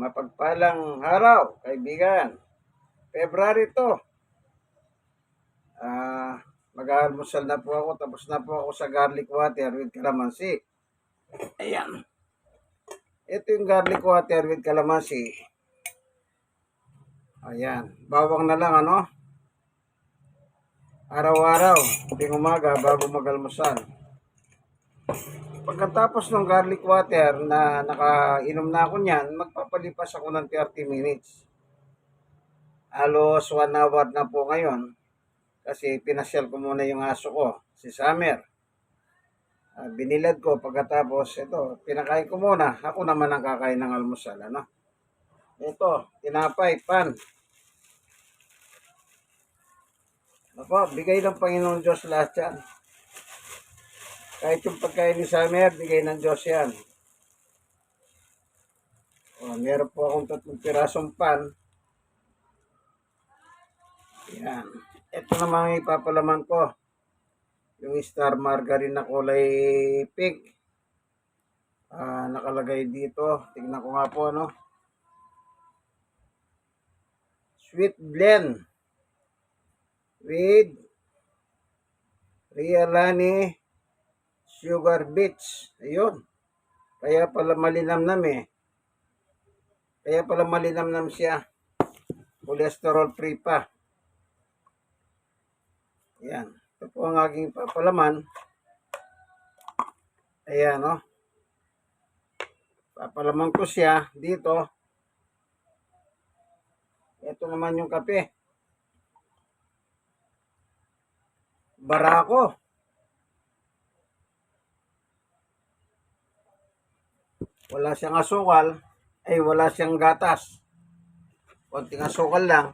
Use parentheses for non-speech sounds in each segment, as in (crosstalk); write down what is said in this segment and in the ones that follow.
Mapagpalang araw, kaibigan. February to. Ah, mag-almusal na po ako. Tapos na po ako sa garlic water with calamansi. Ayan. Ito yung garlic water with calamansi. Ayan. Bawang na lang, ano? Araw-araw, tuwing umaga, bago mag-almusal. Pagkatapos ng garlic water na nakainom na ako niyan, magpapalipas ako ng 30 minutes. Halos 1 hour na po ngayon kasi pinasyal ko muna yung aso ko, si Summer. Ah, binilad ko pagkatapos ito, pinakain ko muna. Ako naman ang kakain ng almusal, ano? Ito, tinapay, pan. Ako, bigay ng Panginoon Diyos lahat yan. Kahit yung pagkain ni Summer, bigay ng Diyos yan. O, meron po akong tatlong pirasong pan. Yan. Ito naman ipapalaman ko. Yung star margarine na kulay pink. Ah, nakalagay dito. Tingnan ko nga po, no? Sweet blend with Rialani sugar beets. Ayun. Kaya pala malinamnam eh. Kaya pala malinamnam siya. Cholesterol free pa. Ayan. Ito po ang aking papalaman. Ayan, no? Papalaman ko siya dito. Ito naman yung kape. Barako. Wala siyang asukal. Ay, wala siyang gatas. Konting asukal lang.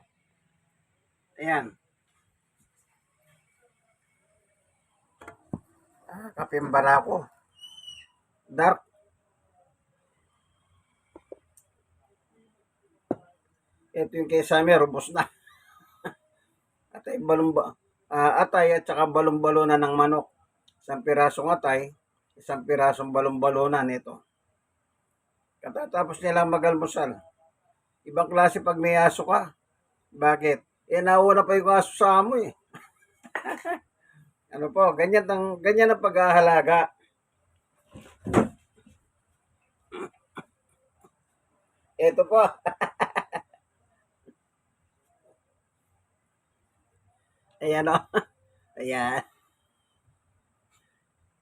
Ayan. Ah, kapeng barako. Dark. Ito yung kay Sammy, rubos na. (laughs) atay balumba. ah, atay at saka balumbalona ng manok. Isang pirasong atay, isang pirasong balumbalona nito. Katatapos nila mag-almusal. Ibang klase pag may aso ka. Bakit? Eh, nauna pa yung aso sa amo eh. (laughs) ano po, ganyan ang, ganyan ang pag-ahalaga. Ito (clears throat) po. (laughs) Ayan o. (laughs) Ayan.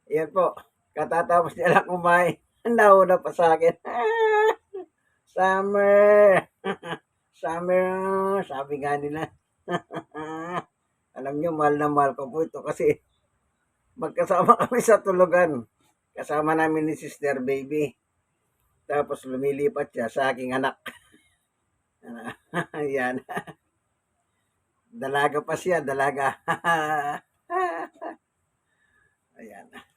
Ayan po. Katatapos niya lang kumain. Nauna pa sa akin. (laughs) Summer. (laughs) Summer. Sabi nga nila. (laughs) Alam niyo, mahal na mahal ko po ito kasi magkasama kami sa tulugan. Kasama namin ni Sister Baby. Tapos lumilipat siya sa aking anak. Ayan. Dalaga pa siya, dalaga. Ayan.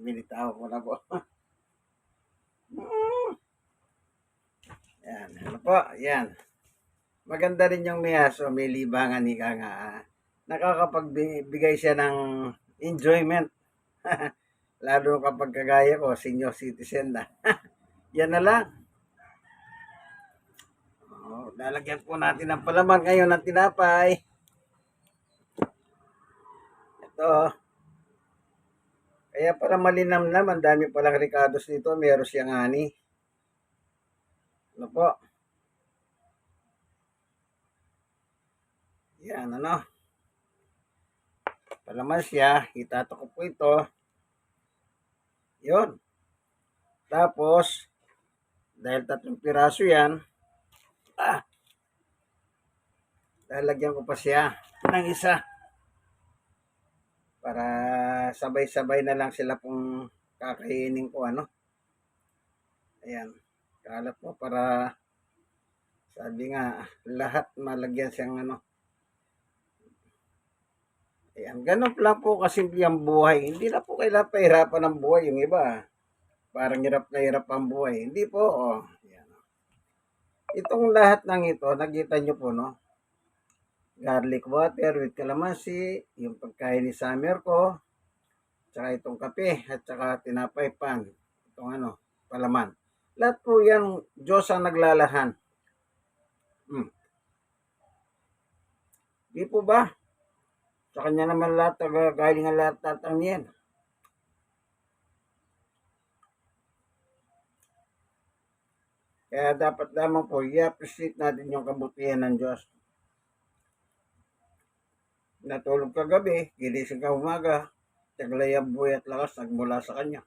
Minitaw ko na po. (laughs) Yan. Ano po? Yan. Maganda rin yung may aso, may libangan ni ka ah. Nakakapagbigay siya ng enjoyment. (laughs) Lalo kapag kagaya ko, senior citizen na. (laughs) Yan na lang. Oh, lalagyan po natin ng palaman ngayon ng tinapay. Ito. Kaya para malinamnam, ang dami palang ricados nito. Meron siyang ani. Ano po? Yan, ano? Palaman siya. Itato ko po ito. Yun. Tapos, dahil tatlong piraso yan, ah, lalagyan ko pa siya ng isa para sabay-sabay na lang sila pong kakainin ko ano. Ayan. Kalat mo para sabi nga lahat malagyan siyang ano. Ayan. Ganun lang po kasimple ang buhay. Hindi na po kailangan pahirapan ng buhay yung iba. Parang hirap na hirap ang buhay. Hindi po oh. Ayan. itong lahat ng ito nakita nyo po no garlic water with calamansi, yung pagkain ni Summer ko, tsaka itong kape, at tsaka tinapay pan, itong ano, palaman. Lahat po yan, Diyos ang naglalahan. Hmm. Di po ba? Sa kanya naman lahat, galing ang lahat tatang yan. Kaya dapat lamang po, i-appreciate natin yung kabutihan ng Diyos. Natulog ka gabi, gilising ka umaga, taglay ang buhay at lakas nagmula sa Kanya.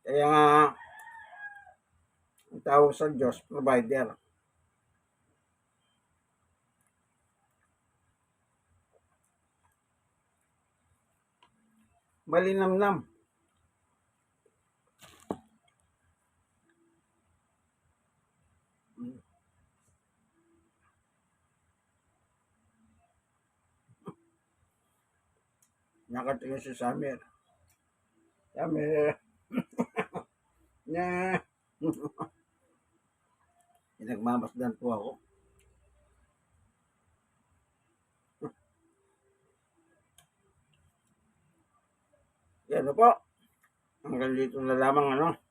Kaya nga, ang tawag sa Diyos, provider. Malinamnam. Nakatingin si Samir. Samir. Na. Pinagmamasdan po ako. (laughs) Yan po. Hanggang dito na lamang ano.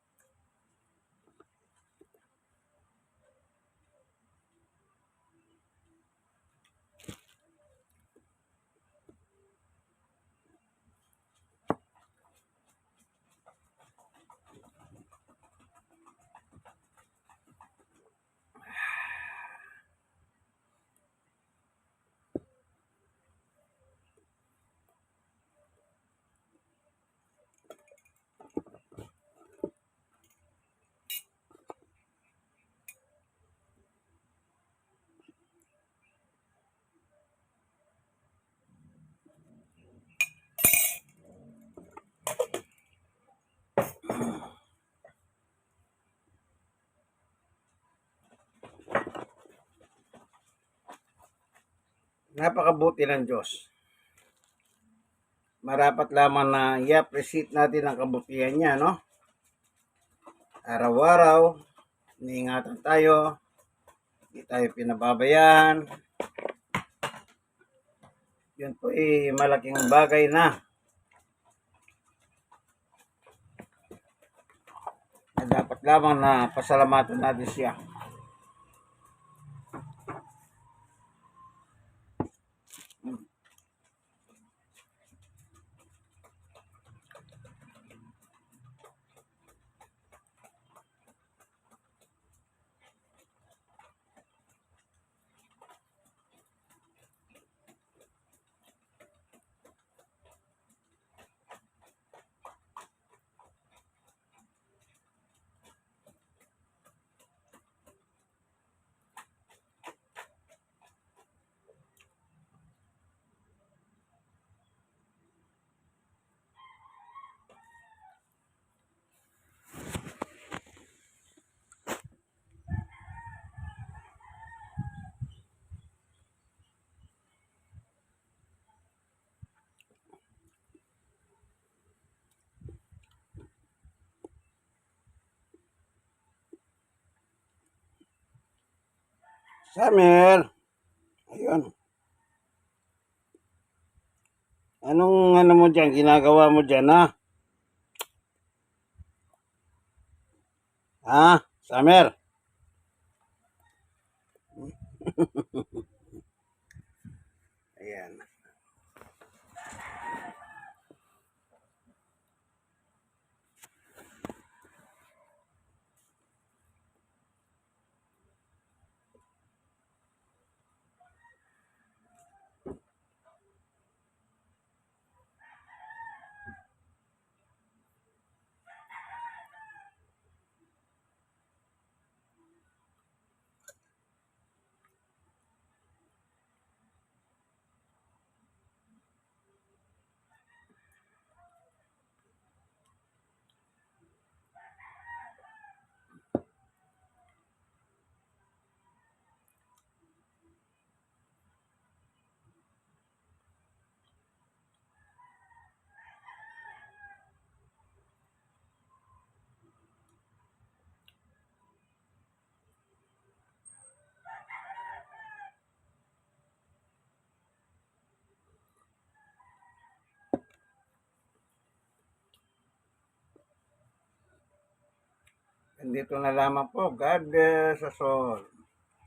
Napakabuti ng Diyos. Marapat lamang na i-appreciate natin ang kabutihan niya, no? Araw-araw, iniingatan tayo, hindi tayo pinababayaan. Yun po ay malaking bagay na. na dapat lamang na pasalamatan natin siya. Summer. Ayun. Anong ano mo dyan, ginagawa mo dyan, ha? Ha? Summer? Nandito na lamang po. God bless us all.